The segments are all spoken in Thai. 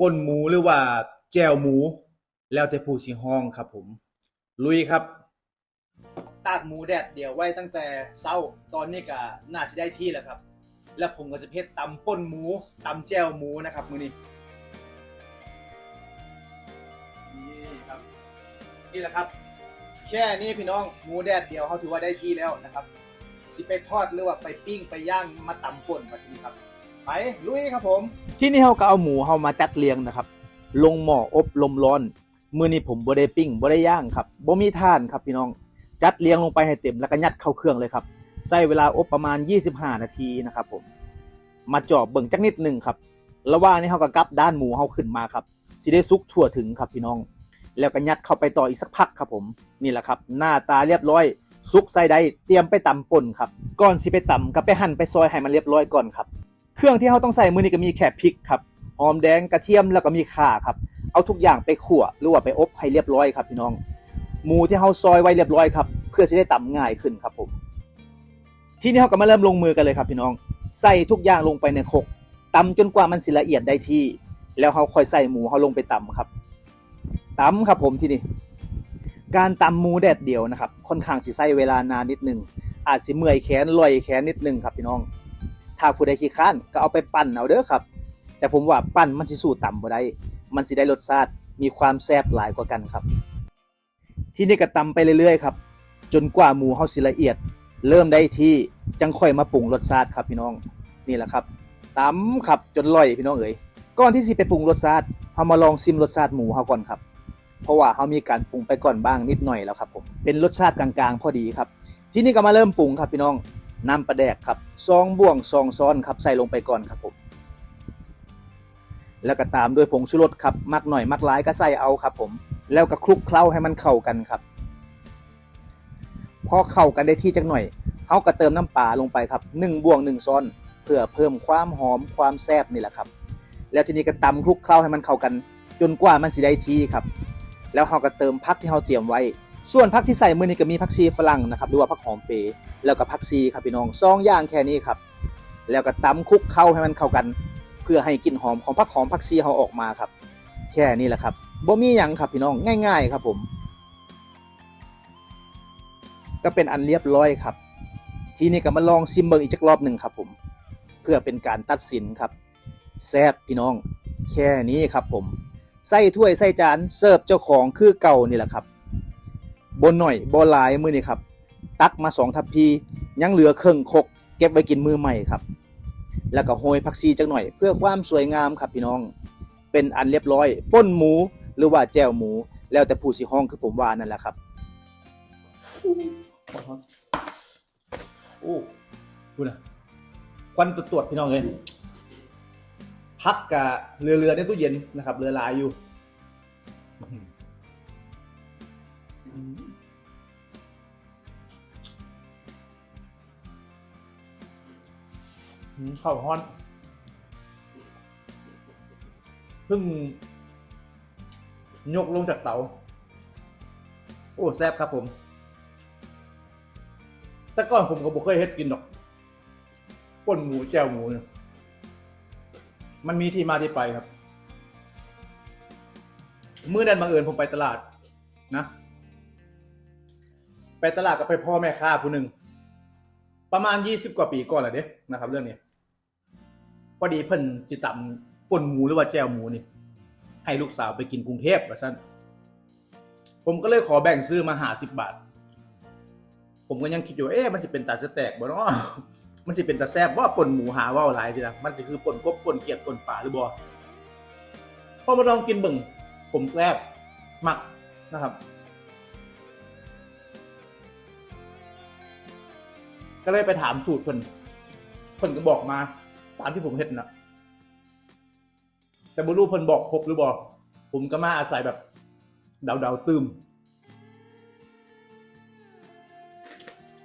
ป่นหมูหรือว่าแจวหมู แล้วแต่ผู้สิห้องครับผม ลุยครับ ตากหมูแดดเดี๋ยวไว้ตั้งแต่เช้าตอนนี้ก็น่าสิได้ที่แล้วครับ แล้วผมก็จะเพชรตำป่นหมูตำแจวหมูนะครับมือนี้นี่ครับนี่แหละครับ แค่นี้พี่น้องหมูแดดเดียวเขาถือว่าได้ที่แล้วนะครับ สิไปทอดหรือว่าไปปิ้งไปย่างมาตำป่นแบบนี้ครับ ไปลุยครับผม ที่นี่เขาก็เอาหมูเขามาจัดเรียงนะครับ ลงหม้ออบลมร้อน มือนี้ผมบ่ได้ปิ้งบ่ได้ย่างครับบ่มีท่านครับพี่น้อง จัดเรียงลงไปให้เต็มแล้วก็ยัดเข้าเครื่องเลยครับ ใช้เวลาอบประมาณ 25 นาทีนะครับผม มาจอบเบิ่งจักนิดหนึ่งครับ ระหว่างนี้เขาก็กลับด้านหมูเขาขึ้นมาครับสิได้สุกทั่วถึงครับพี่น้อง แล้วก็ยัดเข้าไปต่ออีกสักพักครับผม นี่แหละครับ หน้าตาเรียบร้อยสุกใส่ได้เตรียมไปตำป่นครับ ก่อนสิไปตำก็ไปหั่นไปซอยให้มันเรียบร้อยก่อนครับ เครื่องที่เขาต้องใส่มือนี้ก็มีแค่พริกครับหอมแดงกระเทียมแล้วก็มีข่าครับ เอาทุกอย่างไปขั่วหรือว่าไปอบให้เรียบร้อยครับพี่น้อง หมูที่เขาซอยไว้เรียบร้อยครับเพื่อจะได้ตำง่ายขึ้นครับผม ทีนี้เขาก็มาเริ่มลงมือกันเลยครับพี่น้อง ใส่ทุกอย่างลงไปในครกตำจนกว่ามันสิละเอียดได้ที่ แล้วเขาค่อยใส่หมูเขาลงไปตำครับตำครับผมที่นี่การตำหมูแดดเดียวนะครับค่อนข้างสิใช้เวลานานนิดนึงอาจสิเมื่อยแขนลอยแขนนิดนึงครับพี่น้อง ถ้าผู้ใดขี้ข้านก็เอาไปปั่นเอาเด้อครับ แต่ผมว่าปั่นมันสิสู้ต่ำบ่ได้ มันสิได้รสชาติมีความแซ่บหลายกว่ากันครับ ที่นี่ก็ตำไปเรื่อยๆครับ จนกว่าหมูเฮาสิละเอียด เริ่มได้ที่จังค่อยมาปรุงรสชาติครับพี่น้องนี่แหละครับตำครับจนลอยพี่น้องเอ๋ยก่อนที่สิไปปรุงรสชาติเฮามาลองซิมรสชาติหมูเฮาก่อนครับ เพราะว่าเฮามีการปรุงไปก่อนบ้างนิดหน่อยแล้วครับผมเป็นรสชาติกลางๆ พอดีครับ ที่นี่ก็มาเริ่มปรุงครับพี่น้อง น้ำปลาแดกครับซองบ่วงซองซ้อนครับใส่ลงไปก่อนครับผมแล้วก็ตามด้วยผงชูรสครับมักหน่อยมักหลายก็ใส่เอาครับผมแล้วก็คลุกเคล้าให้มันเข้ากันครับ พอเข้ากันได้ที่จักหน่อยเฮาก็เติมน้ำปลาลงไปครับ1บ่วง1ซ้อน เพื่อเพิ่มความหอมความแซ่บนี่แหละครับ แล้วทีนี้ก็ตำคลุกเคล้าให้มันเข้ากัน จนกว่ามันสิได้ที่ครับ แล้วเฮาก็เติมผักที่เฮาเตรียมไว้ ส่วนผักที่ใส่มือนี้ก็มีผักชีฝรั่งนะครับหรือว่าผักหอมเปรย์แล้วก็ผักชีครับพี่น้องซองอย่างแค่นี้ครับ แล้วก็ตำคลุกเคล้าให้มันเข้ากัน เพื่อให้กลิ่นหอมของผักหอมผักชีเฮาออกมาครับ แค่นี้แหละครับบ่มีหยังครับพี่น้องง่าย ๆ ครับผม ก็เป็นอันเรียบร้อยครับ ทีนี้ก็มาลองซิมเบิงอีกจักรอบหนึ่งครับผม เพื่อเป็นการตัดสินครับแซบพี่น้อง แค่นี้ครับผมใส่ถ้วยใส่จานเสิร์ฟเจ้าของคือเก่านี่แหละครับ บนหน่อยบหลายมือนี่ครับ ตักมาสองทัพพียังเหลือเครื่องคก เก็บไว้กินมือใหม่ครับ แล้วก็โหยผักชีจักหน่อย เพื่อความสวยงามครับพี่น้อง เป็นอันเรียบร้อยป้นหมูหรือว่าแจวหมู แล้วแต่ผู้สิห้องคือผมว่านั่นแหละครับโอ้คุณนะควันตรวจพี่น้องเลยพักกับเรือเรือในตู้เย็นนะครับ เรือลายอยู่ ข้าวฮ้อนเพิ่งยกลงจากเตา โอ้ แซ่บครับผม แต่ก่อนผมก็บอกเคยเฮ็ดกินหรอกป่นหมูแจ่วหมูเนี่ยมันมีที่มาที่ไปครับ เมื้อนั้นบังเอิญผมไปตลาดนะ ไปตลาดก็ไปพ่อแม่ค้าผู้หนึ่งประมาณยี่สิบกว่าปีก่อนแหละเด้นะครับ เรื่องนี้พอดีเพิ่นสิตำป่นหมูหรือว่าแจ่วหมูนี่ ให้ลูกสาวไปกินกรุงเทพว่าซั่นผมก็เลยขอแบ่งซื้อมาหาสิบบาท ผมก็ยังคิดอยู่เอ๊ะมันสิเป็นตาสแตกบ่เนาะมันสิเป็นตาแซบบ่าป่นหมูหาว่าวหลายสินะมันสิคือป่นกบป่นเกียดป่นป่าหรือบ่พอมาลองกินบิ่งผมแซบมักนะครับ ก็เลยไปถามสูตรเพิ่นเพิ่นก็บอกมา ตามที่ผมเฮ็ดน่ะแต่บ่รู้เพิ่นบอกครบหรือบ่ผมก็มาอาศัยแบบ เดาๆตืม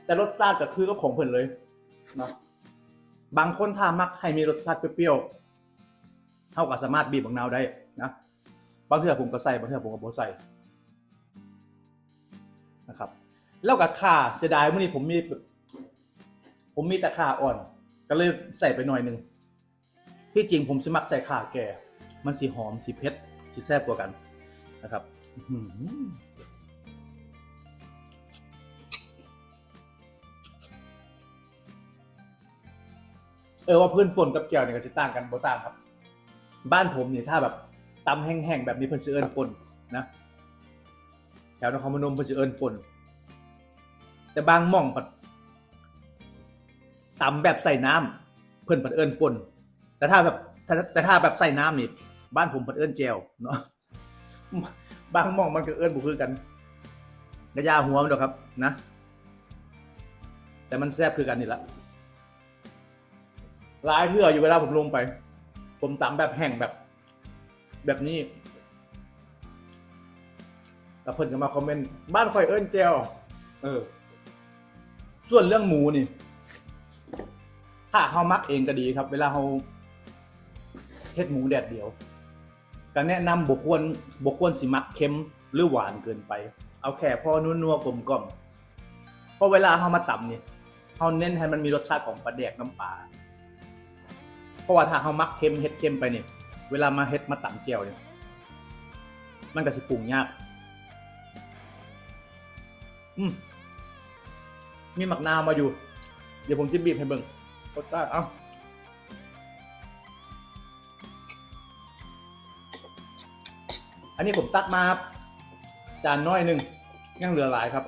แต่รสชาติก็คือก็ของเพิ่นเลยเนาะบางคนถ้ามักให้มีรสชาติเปรี้ยวๆเท่ากับสามารถบีบบังนาวได้นะบางเทื่อผมก็ใส่บางเทื่อผมก็บ่ใส่นะครับ แล้วกับข่าเสียดายเมื้อนี้ผมมี ผมมีแต่ขาอ่อน ก็เลยใส่ไปหน่อยหนึง ที่จริงผมสิมักใส่ขาแก่ มันสีหอมสีเผ็ดสีแซ่บกว่ากันนะครับเออว่าเพื่อนป่นกับแก้วเนี่ยก็จะต่างกันบ่ต่างครับ บ้านผมเนี่ยถ้าแบบตำแห้งๆแบบนี้เพิ่นสิเอิ้นป่นนะแถวนครพนมเพิ่นสิเอิ้นป่นแต่บางหม่องปัด ตำแบบใส่น้ำเพิ่นปัดเอิ้นป่นแต่ถ้าแบบแต่ถ้าแบบใส่น้ำนี่บ้านผมปัดเอิ้นแจวเนาะบางหม่องมันก็เอิ้นบ่คือกันกระยาหัวมันดอกครับนะ แต่มันแซ่บคือกันนี่ละหลายเทื่ออยู่เวลาผมลงไป ผมตำแบบแห้งแบบ แบบนี้แล้วเพิ่นก็มาคอมเมนต์บ้านคอยเอิ้นแจวเออ ส่วนเรื่องหมูนี่ ถ้าเฮามักเองก็ดีครับ เวลาเฮาเฮ็ดหมูแดดเดียวก็แนะนำบ่ควรบ่ควรสิมักเค็มหรือหวานเกินไป เอาแค่พอนัวๆกลมกล่อมเพราะเวลาเฮามาตำนี่เฮาเน้นให้มันมีรสชาติของปลาแดกน้ำปลาเพราะว่าถ้าเฮามักเค็มเฮ็ดเค็มไปนี่เวลามาเฮ็ดมาตำเจียวเนี่ยมันก็สิปรุงยาก อืมมีหมักนาวมาอยู่ เดี๋ยวผมจะบีบให้เบิ่ง ก็ได้เอ้าอันนี้ผมตักมาครับจานน้อยหนึ่งยังเหลือหลายครับ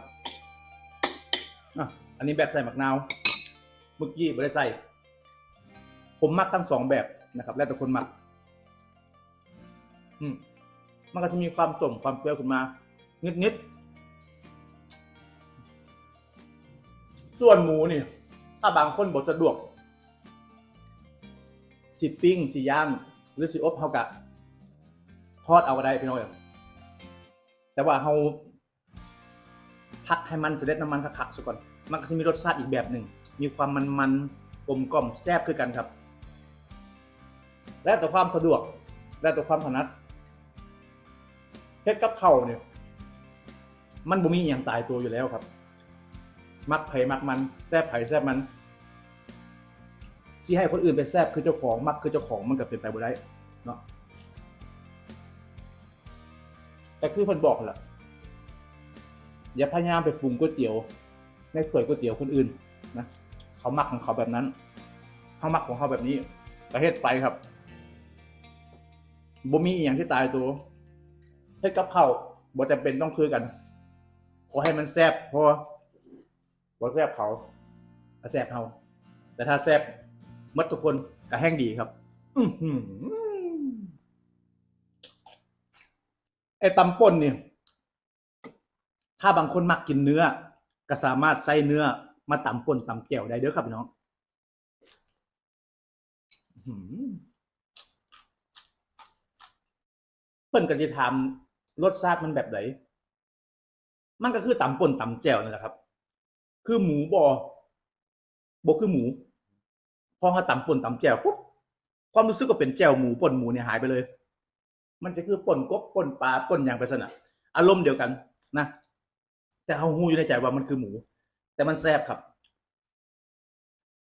อะอันนี้แบบใส่หมักนาวมื่อกี้ไม่ได้ใส่ ผมมักทั้งสองแบบนะครับ แล้วแต่คนมัก อืมมันก็จะมีความส่งความเปรี้ยวขึ้นมา นิดนิดๆส่วนหมูนี่ ถ้าบางคนบดสะดวก สิปิ้งสิย่างหรือสิอบเฮากะทอดเอาก็ได้พี่น้องแต่ว่าเฮาพักให้มันเสด็จน้ำมันคักๆซะก่อนมันก็จะมีรสชาติอีกแบบหนึ่งมีความมันๆกลมกล่อมแซ่บคือกันครับ แล้วแต่ความสะดวก แล้วแต่ความถนัดเฮ็ดกับเข้าเนี่ยมันบ่มีอย่างตายตัวอยู่แล้วครับ มักไผ่มักมันแซ่บไผ่แซ่บมัน สิให้คนอื่นไปแซบคือเจ้าของมักคือเจ้าของมันก็เป็นไปบ่ได้เนาะแต่คือเพิ่นบอกแหละอย่าพยายามไปปรุงก๋วยเตี๋ยว ในถ้วยก๋วยเตี๋ยวคนอื่นนะเขามักของเขาแบบนั้นเขามักของเขาแบบนี้ประเทศไปครับบ่มีอย่างที่ตายตัวเฮ็ดกับข้าวบ่จำเป็นต้องคือกัน ขอให้มันแซ่บพอบ่แซ่บเขาแซ่บเฮาแต่ถ้าแซ่บ มดทุกคนก็แห้งดีครับอไอ้ตำป่นเนี่ย ถ้าบางคนมักกินเนื้อ ก็สามารถใส่เนื้อ มาตำป่นตำแก้วได้เด้อครับพี่น้องอื้อหือเพิ่นก็จะทำรสชาติมันแบบไหน มันก็คือตำป่นตำแจ่วนี่แหละครับ คือหมูบอบคือหมู พอเขาตำป่นตำแจ่วปุ๊บความรู้สึกก็เป็นแจ่วหมูป่นหมูเนี่ยหายไปเลย มันจะคือป่นกบป่นปลาป่นอย่างไปสนะอารมณ์เดียวกันนะแต่เขาหูอยู่ในใจว่ามันคือหมู แต่มันแซ่บครับ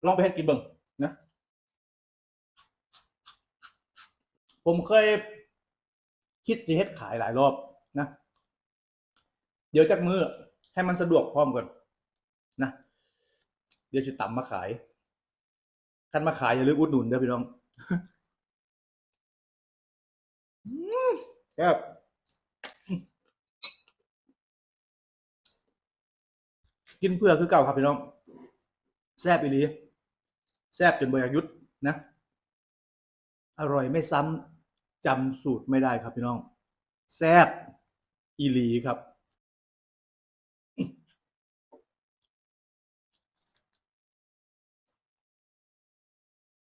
ลองไปเฮ็ดกินเบิ่งนะ ผมเคยคิดจะเฮ็ดขายหลายรอบนะ เดี๋ยวจากมือให้มันสะดวกพร้อมก่อนนะ เดี๋ยวจะตำมาขาย คันมาขายอย่าลืมอุดหนุนเด้อพี่น้องครับกินเพื่อคือเก่าครับพี่น้องแซ่บอีหลีแซ่บจนบอยากยุดนะ อร่อยไม่ซ้ำจำสูตรไม่ได้ครับพี่น้อง แซบอีหลีครับ